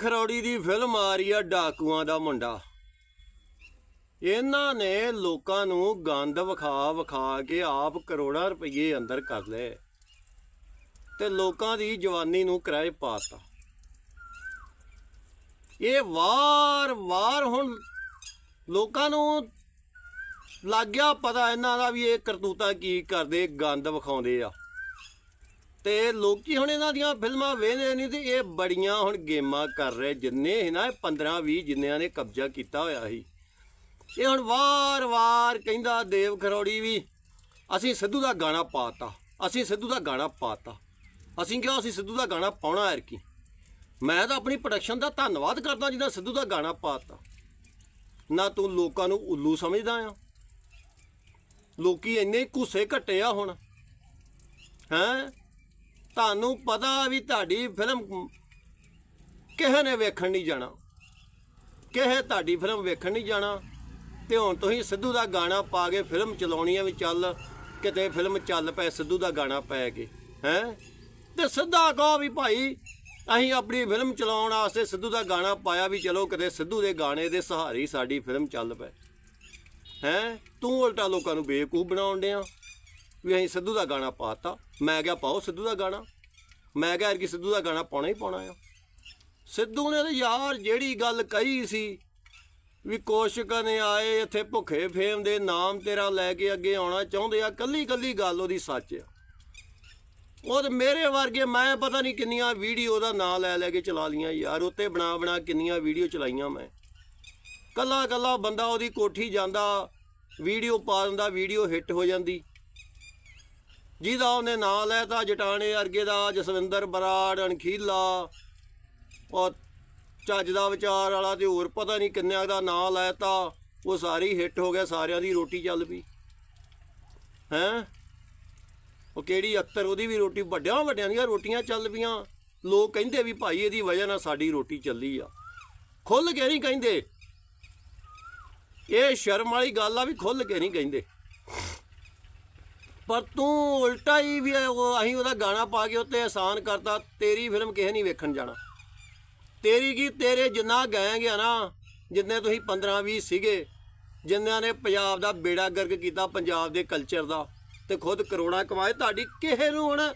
ਖਰੌੜੀ ਦੀ film ਆ ਰਹੀ ਆ ਡਾਕੂਆਂ ਦਾ ਮੁੰਡਾ। ਇਹਨਾਂ ਨੇ ਲੋਕਾਂ ਨੂੰ ਗੰਦ ਵਿਖਾ ਵਿਖਾ ਕੇ ਆਪ ਕਰੋੜਾਂ ਰੁਪਏ ਅੰਦਰ ਕਰ ਲਏ ਤੇ ਲੋਕਾਂ ਦੀ ਜਵਾਨੀ ਨੂੰ ਕਿਰਾਏ ਪਾਤਾ ਇਹ ਵਾਰ-ਵਾਰ ਹੁਣ ਲੋਕਾਂ ਨੂੰ ਲੱਗ ਗਿਆ ਪਤਾ ਇਹਨਾਂ ਦਾ ਵੀ ਇਹ ਕਰਤੂਤਾ ਕੀ ਕਰਦੇ, ਗੰਦ ਵਿਖਾਉਂਦੇ ਆ। ਤੇ ਲੋਕੀ ਹੁਣ ਇਹਨਾਂ ਦੀਆਂ ਫਿਲਮਾਂ ਵੇਖਦੇ ਨਹੀਂ ਤੇ ਇਹ ਬੜੀਆਂ ਹੁਣ ਗੇਮਾਂ ਕਰ ਰਹੇ ਜਿੰਨੇ ਹੈ ਨਾ 15 20 ਜਿੰਨਿਆਂ ਨੇ ਕਬਜ਼ਾ ਕੀਤਾ ਹੋਇਆ ਸੀ। ਇਹ ਹੁਣ ਵਾਰ-ਵਾਰ ਕਹਿੰਦਾ ਦੇਵ ਖਰੋੜੀ ਵੀ, ਅਸੀਂ ਸਿੱਧੂ ਦਾ ਗਾਣਾ ਪਾਤਾ, ਅਸੀਂ ਸਿੱਧੂ ਦਾ ਗਾਣਾ ਪਾਤਾ। ਅਸੀਂ ਕਿਹਾ ਅਸੀਂ ਸਿੱਧੂ ਦਾ ਗਾਣਾ ਪਾਉਣਾ ਯਾਰ ਕੀ? ਮੈਂ ਤਾਂ ਆਪਣੀ ਪ੍ਰੋਡਕਸ਼ਨ ਦਾ ਧੰਨਵਾਦ ਕਰਦਾ ਜਿਹਨਾਂ ਸਿੱਧੂ ਦਾ ਗਾਣਾ ਪਾਤਾ। ਨਾ ਤੂੰ ਲੋਕਾਂ ਨੂੰ ਉੱਲੂ ਸਮਝਦਾ ਆ। ਲੋਕੀ ਇੰਨੇ ਘੁੱਸੇ ਘੱਟੇ ਆ ਹੁਣ। ਹੈਂ? ਤੁਹਾਨੂੰ ਪਤਾ ਵੀ ਤੁਹਾਡੀ ਫਿਲਮ ਕਿਸੇ ਨੇ ਵੇਖਣ ਨਹੀਂ ਜਾਣਾ। ਕਿਸੇ ਤੁਹਾਡੀ ਫਿਲਮ ਵੇਖਣ ਨਹੀਂ ਜਾਣਾ ਤੇ ਹੁਣ ਤੁਸੀਂ ਸਿੱਧੂ ਦਾ ਗਾਣਾ ਪਾ ਕੇ ਫਿਲਮ ਚਲਾਉਣੀ ਆ ਵੀ ਚੱਲ, ਕਿਤੇ ਫਿਲਮ ਚੱਲ ਪਏ, ਸਿੱਧੂ ਦਾ ਗਾਣਾ ਪੈ ਕੇ, ਹੈ? ਤੇ ਸਿੱਧਾ ਕਹੋ ਵੀ ਭਾਈ, ਅਸੀਂ ਆਪਣੀ ਫਿਲਮ ਚਲਾਉਣ ਵਾਸਤੇ ਸਿੱਧੂ ਦਾ ਗਾਣਾ ਪਾਇਆ ਵੀ ਚਲੋ ਕਿਤੇ ਸਿੱਧੂ ਦੇ ਗਾਣੇ ਦੇ ਸਹਾਰੇ ਸਾਡੀ ਫਿਲਮ ਚੱਲ ਪਏ। ਹੈ? ਤੂੰ ਉਲਟਾ ਲੋਕਾਂ ਨੂੰ ਬੇਵਕੂਫ ਬਣਾਉਣ ਡਿਆ। ਵੀ ਅਸੀਂ ਸਿੱਧੂ ਦਾ ਗਾਣਾ ਪਾਤਾ। ਮੈਂ ਕਿਹਾ, ਪਾਓ ਸਿੱਧੂ ਦਾ ਗਾਣਾ। ਮੈਂ ਕਿਹਾ ਕਿ ਸਿੱਧੂ ਦਾ ਗਾਣਾ ਪਾਉਣਾ ਹੀ ਪਾਉਣਾ ਆ। ਸਿੱਧੂ ਨੇ ਤਾਂ ਯਾਰ ਜਿਹੜੀ ਗੱਲ ਕਹੀ ਸੀ ਵੀ ਕੋਸ਼ਿਕ ਨੇ ਆਏ ਇੱਥੇ ਭੁੱਖੇ ਫੇਮ ਦੇ ਨਾਮ ਤੇਰਾ ਲੈ ਕੇ ਅੱਗੇ ਆਉਣਾ ਚਾਹੁੰਦੇ ਆ, ਕੱਲੀ ਕੱਲੀ ਗੱਲ ਉਹਦੀ ਸੱਚ ਆ। ਉਹ ਤੇ ਮੇਰੇ ਵਰਗੇ ਮੈਂ ਪਤਾ ਨਹੀਂ ਕਿੰਨੀਆਂ ਵੀਡੀਓ ਦਾ ਨਾਂ ਲੈ ਲੈ ਕੇ ਚਲਾ ਲੀਆਂ ਯਾਰ, ਉੱਤੇ ਬਣਾ ਬਣਾ ਕਿੰਨੀਆਂ ਵੀਡੀਓ ਚਲਾਈਆਂ ਮੈਂ। ਕੱਲਾ ਕੱਲਾ ਬੰਦਾ ਉਹਦੀ ਕੋਠੀ ਜਾਂਦਾ, ਵੀਡੀਓ ਪਾ ਦਿੰਦਾ, ਵੀਡੀਓ ਹਿੱਟ ਹੋ ਜਾਂਦੀ। ਜਿਹਦਾ ਉਹਨੇ ਨਾਂ ਲੈਤਾ ਜਟਾਣੇ ਅਰਗੇ ਦਾ, ਜਸਵਿੰਦਰ ਬਰਾੜ, ਅਣਖੀਲਾ। ਔਰ ਚੱਜ ਦਾ ਵਿਚਾਰ ਵਾਲਾ ਤੇ ਹੋਰ ਪਤਾ ਨਹੀਂ ਕਿੰਨਿਆਂ ਦਾ ਨਾਂ ਲੈਤਾ। ਉਹ ਸਾਰੀ ਹਿੱਟ ਹੋ ਗਿਆ, ਸਾਰਿਆਂ ਦੀ ਰੋਟੀ ਚੱਲ ਪਈ। ਹੈਂ? ਉਹ ਕਿਹੜੀ ਅਕਤਰ ਉਹਦੀ ਵੀ ਰੋਟੀ ਵੱਡਿਆਂ ਵੱਡਿਆਂ ਦੀਆਂ ਰੋਟੀਆਂ ਚੱਲ ਪਈਆਂ। ਲੋਕ ਕਹਿੰਦੇ ਵੀ ਭਾਈ ਇਹਦੀ ਵਜ੍ਹਾ ਨਾਲ ਸਾਡੀ ਰੋਟੀ ਚੱਲੀ ਆ। ਖੁੱਲ ਕੇ ਨਹੀਂ ਕਹਿੰਦੇ। ਇਹ ਸ਼ਰਮ ਵਾਲੀ ਗੱਲ ਆ ਵੀ ਖੁੱਲ ਕੇ ਨਹੀਂ ਕਹਿੰਦੇ। ਪਰ ਤੂੰ ਉਲਟਾ ਹੀ ਵੀ ਉਹ ਅਸੀਂ ਉਹਦਾ ਗਾਣਾ ਪਾ ਕੇ ਉੱਤੇ ਆਸਾਨ ਕਰਤਾ, ਤੇਰੀ ਫਿਲਮ ਕਿਸੇ ਨਹੀਂ ਵੇਖਣ ਜਾਣਾ। ਤੇਰੀ ਕੀ ਤੇਰੇ ਜਿੰਨਾ ਗਏ ਆ ਨਾ, ਜਿੰਨੇ ਤੁਸੀਂ 15 20 ਸੀਗੇ ਜਿਨ੍ਹਾਂ ਨੇ ਪੰਜਾਬ ਦਾ ਬੇੜਾ ਗਰਕ ਕੀਤਾ, ਪੰਜਾਬ ਦੇ ਕਲਚਰ ਦਾ, ਤੇ ਖੁਦ ਕਰੋੜਾਂ ਕਮਾਏ, ਤੁਹਾਡੀ ਕਿਸੇ ਨੂੰ ਹੁਣ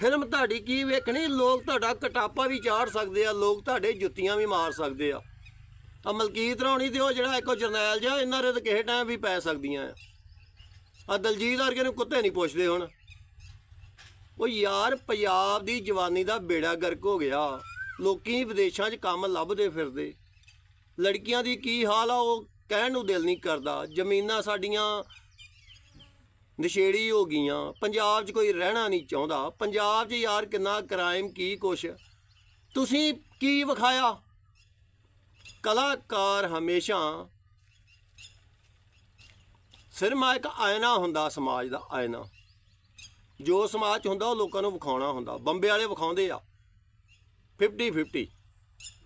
ਫਿਲਮ ਤੁਹਾਡੀ ਕੀ ਵੇਖਣੀ? ਲੋਕ ਤੁਹਾਡਾ ਕਟਾਪਾ ਵੀ ਚਾੜ ਸਕਦੇ ਆ, ਲੋਕ ਤੁਹਾਡੇ ਜੁੱਤੀਆਂ ਵੀ ਮਾਰ ਸਕਦੇ ਆ। ਆ ਮਲਕੀਤ ਰਾਣੀ ਤੇ ਉਹ ਜਿਹੜਾ ਇੱਕੋ ਜਰਨੈਲ ਜਿਹਾ, ਇਹਨਾਂ ਦੇ ਤਾਂ ਕਿਸੇ ਟਾਈਮ ਵੀ ਪੈ ਸਕਦੀਆਂ ਆ। ਆ ਦਲਜੀਤ ਵਰਗੇ ਨੂੰ ਕੁੱਤੇ ਨਹੀਂ ਪੁੱਛਦੇ ਹੁਣ। ਉਹ ਯਾਰ ਪੰਜਾਬ ਦੀ ਜਵਾਨੀ ਦਾ ਬੇੜਾ ਗਰਕ ਹੋ ਗਿਆ। ਲੋਕੀ ਵਿਦੇਸ਼ਾਂ 'ਚ ਕੰਮ ਲੱਭਦੇ ਫਿਰਦੇ। ਲੜਕੀਆਂ ਦੀ ਕੀ ਹਾਲ ਆ, ਉਹ ਕਹਿਣ ਨੂੰ ਦਿਲ ਨਹੀਂ ਕਰਦਾ। ਜ਼ਮੀਨਾਂ ਸਾਡੀਆਂ ਨਸ਼ੇੜੀ ਹੋ ਗਈਆਂ। ਪੰਜਾਬ 'ਚ ਕੋਈ ਰਹਿਣਾ ਨਹੀਂ ਚਾਹੁੰਦਾ। ਪੰਜਾਬ 'ਚ ਯਾਰ ਕਿੰਨਾ ਕ੍ਰਾਈਮ ਕੀ ਕੁਛ। ਤੁਸੀਂ ਕੀ ਵਿਖਾਇਆ? ਕਲਾਕਾਰ ਹਮੇਸ਼ਾ ਸਿਨੇਮਾ ਇੱਕ ਆਇਨਾ ਹੁੰਦਾ ਸਮਾਜ ਦਾ ਆਇਨਾ। ਜੋ ਸਮਾਜ 'ਚ ਹੁੰਦਾ ਉਹ ਲੋਕਾਂ ਨੂੰ ਵਿਖਾਉਣਾ ਹੁੰਦਾ। ਬੰਬੇ ਵਾਲੇ ਵਿਖਾਉਂਦੇ ਆ। 50 50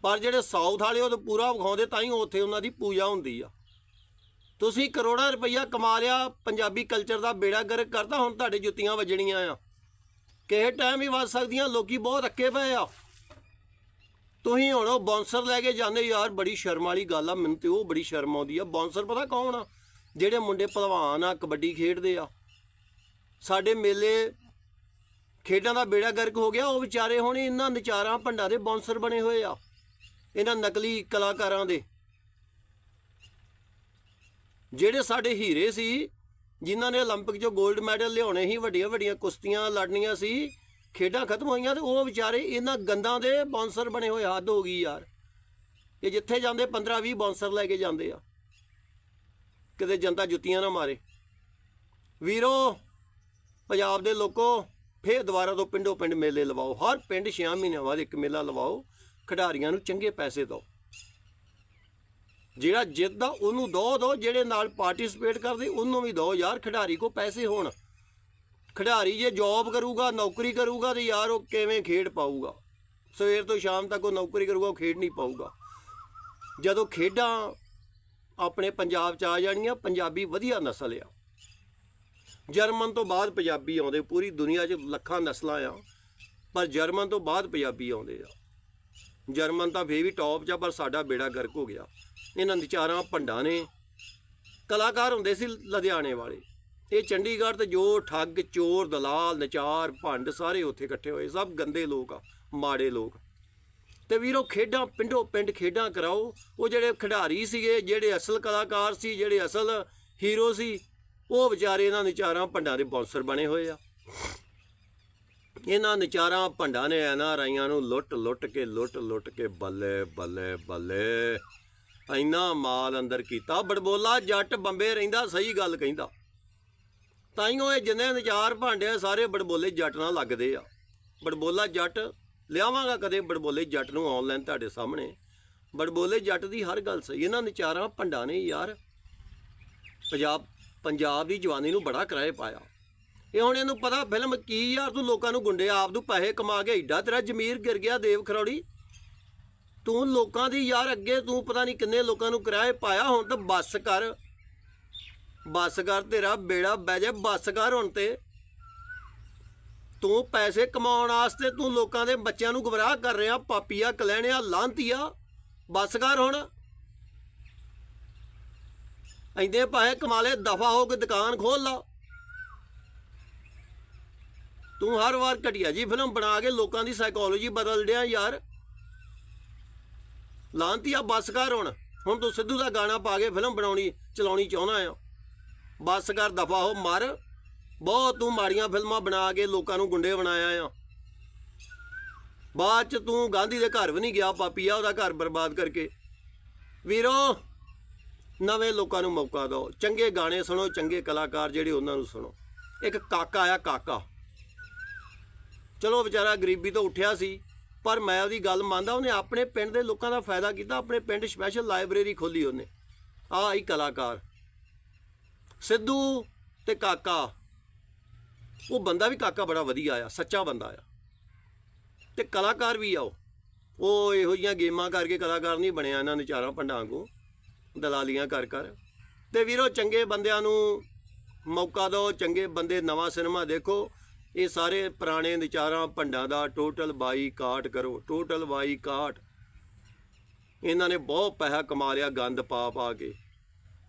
ਪਰ ਜਿਹੜੇ ਸਾਊਥ ਵਾਲੇ ਉਹ ਤਾਂ ਪੂਰਾ ਵਿਖਾਉਂਦੇ, ਤਾਂ ਹੀ ਉੱਥੇ ਉਹਨਾਂ ਦੀ ਪੂਜਾ ਹੁੰਦੀ ਆ। ਤੁਸੀਂ ਕਰੋੜਾਂ ਰੁਪਈਆ ਕਮਾ ਲਿਆ, ਪੰਜਾਬੀ ਕਲਚਰ ਦਾ ਬੇੜਾ ਗਰਕ ਕਰਦਾ ਹੁਣ ਤੁਹਾਡੇ ਜੁੱਤੀਆਂ ਵੱਜਣੀਆਂ ਆ। ਕਿਸੇ ਟਾਈਮ ਹੀ ਵੱਜ ਸਕਦੀਆਂ, ਲੋਕੀ ਬਹੁਤ ਅੱਕੇ ਪਏ ਆ। ਤੁਸੀਂ ਹੁਣ ਉਹ ਬੌਂਸਰ ਲੈ ਕੇ ਜਾਂਦੇ, ਯਾਰ ਬੜੀ ਸ਼ਰਮ ਵਾਲੀ ਗੱਲ ਆ, ਮੈਨੂੰ ਤੇ ਉਹ ਬੜੀ ਸ਼ਰਮ ਆਉਂਦੀ ਆ। ਬੌਂਸਰ ਪਤਾ ਕੌਣ ਆ? ਜਿਹੜੇ ਮੁੰਡੇ ਪਹਿਲਵਾਨ ਆ, ਕਬੱਡੀ ਖੇਡਦੇ ਆ। ਸਾਡੇ ਮੇਲੇ ਖੇਡਾਂ ਦਾ ਬੇੜਾ ਗਰਕ ਹੋ ਗਿਆ, ਉਹ ਵਿਚਾਰੇ ਹੁਣ ਇਹਨਾਂ ਨਚਾਰਾਂ ਭੰਡਾਂ ਦੇ ਬੌਂਸਰ ਬਣੇ ਹੋਏ ਆ, ਇਹਨਾਂ ਨਕਲੀ ਕਲਾਕਾਰਾਂ ਦੇ। ਜਿਹੜੇ ਸਾਡੇ ਹੀਰੇ ਸੀ, ਜਿਨ੍ਹਾਂ ਨੇ 올림픽 'ਚੋਂ 골ਡ ਮੈਡਲ ਲਿਆਉਣੇ ਸੀ ਵੱਡੀਆਂ ਵੱਡੀਆਂ ਕੁਸ਼ਤੀਆਂ ਲੜਨੀਆਂ ਸੀ, ਖੇਡਾਂ ਖਤਮ ਹੋਈਆਂ ਤੇ ਉਹ ਵਿਚਾਰੇ ਇਹਨਾਂ ਗੰਦਾਂ ਦੇ ਬੌਂਸਰ ਬਣੇ ਹੋਏ, ਹੱਦ ਹੋ ਗਈ ਯਾਰ। ਇਹ ਜਿੱਥੇ ਜਾਂਦੇ 15 20 ਬੌਂਸਰ ਲੈ ਕੇ ਜਾਂਦੇ ਆ। ਕਿਤੇ ਜਨਤਾ ਜੁੱਤੀਆਂ ਨਾ ਮਾਰੇ। ਵੀਰੋ, ਪੰਜਾਬ ਦੇ ਲੋਕੋ, ਫੇਰ ਦੁਬਾਰਾ ਤੋਂ ਪਿੰਡੋ ਪਿੰਡ ਮੇਲੇ ਲਵਾਓ। ਹਰ ਪਿੰਡ 6 ਮਹੀਨਿਆਂ ਬਾਅਦ ਇੱਕ ਮੇਲਾ ਲਵਾਓ। ਖਿਡਾਰੀਆਂ ਨੂੰ ਚੰਗੇ ਪੈਸੇ ਦਿਓ। ਜਿਹੜਾ ਜਿੱਤਦਾ ਉਹਨੂੰ ਦੋ ਦੋ, ਜਿਹੜੇ ਨਾਲ ਪਾਰਟਿਸਿਪੇਟ ਕਰਦੇ, ਉਹਨੂੰ ਵੀ ਦਿਓ। ਯਾਰ, ਖਿਡਾਰੀ ਕੋ ਪੈਸੇ ਹੋਣ। ਖਿਡਾਰੀ ਜੇ ਜੌਬ ਕਰੂਗਾ, ਨੌਕਰੀ ਕਰੂਗਾ, ਤੇ ਯਾਰ ਉਹ ਕਿਵੇਂ ਖੇਡ ਪਾਊਗਾ? ਸਵੇਰ ਤੋਂ ਸ਼ਾਮ ਤੱਕ ਉਹ ਨੌਕਰੀ ਕਰੂਗਾ, ਉਹ ਖੇਡ ਨਹੀਂ ਪਾਊਗਾ। ਜਦੋਂ ਖੇਡਾਂ ਆਪਣੇ ਪੰਜਾਬ ਚ ਆ ਜਾਣੀਆਂ, ਪੰਜਾਬੀ ਵਧੀਆ ਨਸਲ ਆ। ਜਰਮਨ ਤੋਂ ਬਾਅਦ ਪੰਜਾਬੀ ਆਉਂਦੇ, ਪੂਰੀ ਦੁਨੀਆ 'ਚ ਲੱਖਾਂ ਨਸਲਾਂ ਆ, ਪਰ ਜਰਮਨ ਤੋਂ ਬਾਅਦ ਪੰਜਾਬੀ ਆਉਂਦੇ ਆ। ਜਰਮਨ ਤਾਂ ਫੇਰ ਵੀ ਟੌਪ 'ਚ ਆ, ਪਰ ਸਾਡਾ ਬੇੜਾ ਗਰਕ ਹੋ ਗਿਆ। ਇਹਨਾਂ ਵਿਚਾਰਾਂ ਭੰਡਾਂ ਨੇ। ਕਲਾਕਾਰ ਹੁੰਦੇ ਸੀ ਲੁਧਿਆਣੇ ਵਾਲੇ। ਇਹ ਚੰਡੀਗੜ੍ਹ ਤੇ ਜੋ ਠੱਗ, ਚੋਰ, ਦਲਾਲ, ਨਚਾਰ, ਭੰਡ ਸਾਰੇ ਉੱਥੇ ਇਕੱਠੇ ਹੋਏ, ਸਭ ਗੰਦੇ ਲੋਕ ਆ, ਮਾੜੇ ਲੋਕ। ਤੇ ਵੀਰੋ ਖੇਡਾਂ ਪਿੰਡੋ ਪਿੰਡ ਖੇਡਾਂ ਕਰਾਓ। ਉਹ ਜਿਹੜੇ ਖਿਡਾਰੀ ਸੀਗੇ ਜਿਹੜੇ ਅਸਲ ਕਲਾਕਾਰ ਸੀ ਜਿਹੜੇ ਅਸਲ ਹੀਰੋ ਸੀ ਉਹ ਵਿਚਾਰੇ ਇਹਨਾਂ ਨਿਚਾਰਾਂ ਭੰਡਾਂ ਦੇ ਬੌਂਸਰ ਬਣੇ ਹੋਏ ਆ। ਇਹਨਾਂ ਨਿਚਾਰਾਂ ਭੰਡਾਂ ਨੇ ਇਹਨਾਂ ਰਾਈਆਂ ਨੂੰ ਲੁੱਟ ਲੁੱਟ ਕੇ ਲੁੱਟ ਲੁੱਟ ਕੇ ਬੱਲੇ ਬੱਲੇ ਬੱਲੇ ਇੰਨਾ ਮਾਲ ਅੰਦਰ ਕੀਤਾ। ਬੜਬੋਲਾ ਜੱਟ ਬੰਬੇ ਰਹਿੰਦਾ ਸਹੀ ਗੱਲ ਕਹਿੰਦਾ। ਤਾਂ ਤਾਈਓ ਇਹ ਜਿੰਨੇ ਨਿਚਾਰ ਭਾਂਡੇ ਆ, ਸਾਰੇ ਬੜਬੋਲੇ ਜੱਟ ਨਾਲ ਲੱਗਦੇ ਆ। ਬੜਬੋਲਾ ਜੱਟ ਲਿਆਵਾਂਗਾ ਕਦੇ ਬੜਬੋਲੇ ਜੱਟ ਨੂੰ ਆਨਲਾਈਨ ਤੁਹਾਡੇ ਸਾਹਮਣੇ। ਬੜਬੋਲੇ ਜੱਟ ਦੀ ਹਰ ਗੱਲ ਸਹੀ, ਇਹਨਾਂ ਨਿਚਾਰਾਂ ਭੰਡਾਂ ਨੇ ਯਾਰ। ਪੰਜਾਬ ਪੰਜਾਬ ਦੀ ਜਵਾਨੀ ਨੂੰ ਬੜਾ ਕਿਰਾਏ ਪਾਇਆ। ਇਹ ਹੁਣ ਇਹਨੂੰ ਪਤਾ ਫਿਲਮ ਕੀ ਯਾਰ, ਤੂੰ ਲੋਕਾਂ ਨੂੰ ਗੁੰਡੇ, ਆਪ ਨੂੰ ਪੈਸੇ ਕਮਾ ਕੇ ਏਡਾ ਤੇਰਾ ਜ਼ਮੀਰ ਗਿਰ ਗਿਆ ਦੇਵ ਖਰੌੜੀ। ਤੂੰ ਲੋਕਾਂ ਦੀ ਯਾਰ ਅੱਗੇ, ਤੂੰ ਪਤਾ ਨਹੀਂ ਕਿੰਨੇ ਲੋਕਾਂ ਨੂੰ ਕਿਰਾਏ ਪਾਇਆ, ਹੁਣ ਤਾਂ ਬੱਸ ਕਰ। ਬੱਸ ਕਰ ਤੇਰਾ ਬੇੜਾ ਬਹਿ ਜਾ, ਬੱਸ ਕਰ ਹੁਣ ਤੇ। ਤੂੰ ਪੈਸੇ ਕਮਾਉਣ ਵਾਸਤੇ ਤੂੰ ਲੋਕਾਂ ਦੇ ਬੱਚਿਆਂ ਨੂੰ ਗਮਰਾਹ ਕਰ ਰਿਹਾ, ਪਾਪੀਆ ਕਲੈਣਿਆ ਲਾਂਤੀਆ। ਬੱਸ ਕਰ ਹੁਣ। ਇੰਦੇ ਪੈਸੇ ਕਮਾ ਲੈ ਦਫਾ ਹੋ ਕੇ ਦੁਕਾਨ ਖੋਲ ਲਾ। ਤੂੰ ਹਰ ਵਾਰ ਘਟੀਆ ਜੀ ਫਿਲਮ ਬਣਾ ਕੇ ਲੋਕਾਂ ਦੀ ਸਾਈਕੋਲੋਜੀ ਬਦਲ ਡਿਆ ਯਾਰ। ਲਾਂਤੀਆ, ਬੱਸ ਕਰ ਹੁਣ। ਹੁਣ ਤੂੰ ਸਿੱਧੂ ਦਾ ਗਾਣਾ ਪਾ ਕੇ ਫਿਲਮ ਬਣਾਉਣੀ, ਚਲਾਉਣੀ ਚਾਹੁੰਦਾ ਆ। ਬੱਸ ਕਰ, ਦਫਾ ਹੋ, ਮਰ। ਬਹੁਤ ਤੂੰ ਮਾੜੀਆਂ ਫਿਲਮਾਂ ਬਣਾ ਕੇ ਲੋਕਾਂ ਨੂੰ ਗੁੰਡੇ ਬਣਾਇਆ ਆ। ਬਾਅਦ ਚ ਤੂੰ ਗਾਂਧੀ ਦੇ ਘਰ ਵੀ ਨਹੀਂ ਗਿਆ ਪਾਪੀਆ ਉਹਦਾ ਘਰ ਬਰਬਾਦ ਕਰਕੇ। ਵੀਰੋ, ਨਵੇਂ ਲੋਕਾਂ ਨੂੰ ਮੌਕਾ ਦਿਓ। ਚੰਗੇ ਗਾਣੇ ਸੁਣੋ, ਚੰਗੇ ਕਲਾਕਾਰ ਜਿਹੜੇ ਉਹਨਾਂ ਨੂੰ ਸੁਣੋ। ਇੱਕ ਕਾਕਾ ਆ, ਕਾਕਾ। ਚਲੋ ਵਿਚਾਰਾ ਗਰੀਬੀ ਤੋਂ ਉੱਠਿਆ ਸੀ, ਪਰ ਮੈਂ ਉਹਦੀ ਗੱਲ ਮੰਨਦਾ, ਉਹਨੇ ਆਪਣੇ ਪਿੰਡ ਦੇ ਲੋਕਾਂ ਦਾ ਫਾਇਦਾ ਕੀਤਾ, ਆਪਣੇ ਪਿੰਡ ਸਪੈਸ਼ਲ ਲਾਇਬ੍ਰੇਰੀ ਖੋਲੀ ਉਹਨੇ। ਆਹ ਹੀ ਕਲਾਕਾਰ। ਸਿੱਧੂ ਤੇ ਕਾਕਾ। ਉਹ ਬੰਦਾ ਵੀ ਕਾਕਾ ਬੜਾ ਵਧੀਆ ਆ, ਸੱਚਾ ਬੰਦਾ ਆ। ਤੇ ਕਲਾਕਾਰ ਵੀ ਆ ਉਹ। ਉਹ ਇਹੋ ਜਿਹੀਆਂ ਗੇਮਾਂ ਕਰਕੇ ਕਲਾਕਾਰ ਨਹੀਂ ਬਣਿਆ ਇਹਨਾਂ ਵਿਚਾਰਾਂ ਭੰਡਾਂ ਕੋ, ਦਲਾਲੀਆਂ ਕਰ ਕਰ। ਤੇ ਵੀਰੋ, ਚੰਗੇ ਬੰਦਿਆਂ ਨੂੰ ਮੌਕਾ ਦਿਓ, ਚੰਗੇ ਬੰਦੇ ਨਵਾਂ ਸਿਨੇਮਾ ਦੇਖੋ। ਇਹ ਸਾਰੇ ਪੁਰਾਣੇ ਵਿਚਾਰਾਂ ਭੰਡਾਂ ਦਾ ਟੋਟਲ ਬਾਈਕਾਟ ਕਰੋ ਟੋਟਲ ਬਾਈਕਾਟ। ਇਹਨਾਂ ਨੇ ਬਹੁਤ ਪੈਸਾ ਕਮਾ ਲਿਆ ਗੰਦ ਪਾ ਪਾ ਕੇ।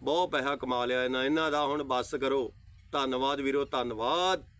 ਬਹੁਤ ਪੈਸਾ ਕਮਾ ਲਿਆ ਇਹਨਾਂ ਇਹਨਾਂ ਦਾ ਹੁਣ ਬੱਸ ਕਰੋ। ਧੰਨਵਾਦ ਵੀਰੋ, ਧੰਨਵਾਦ।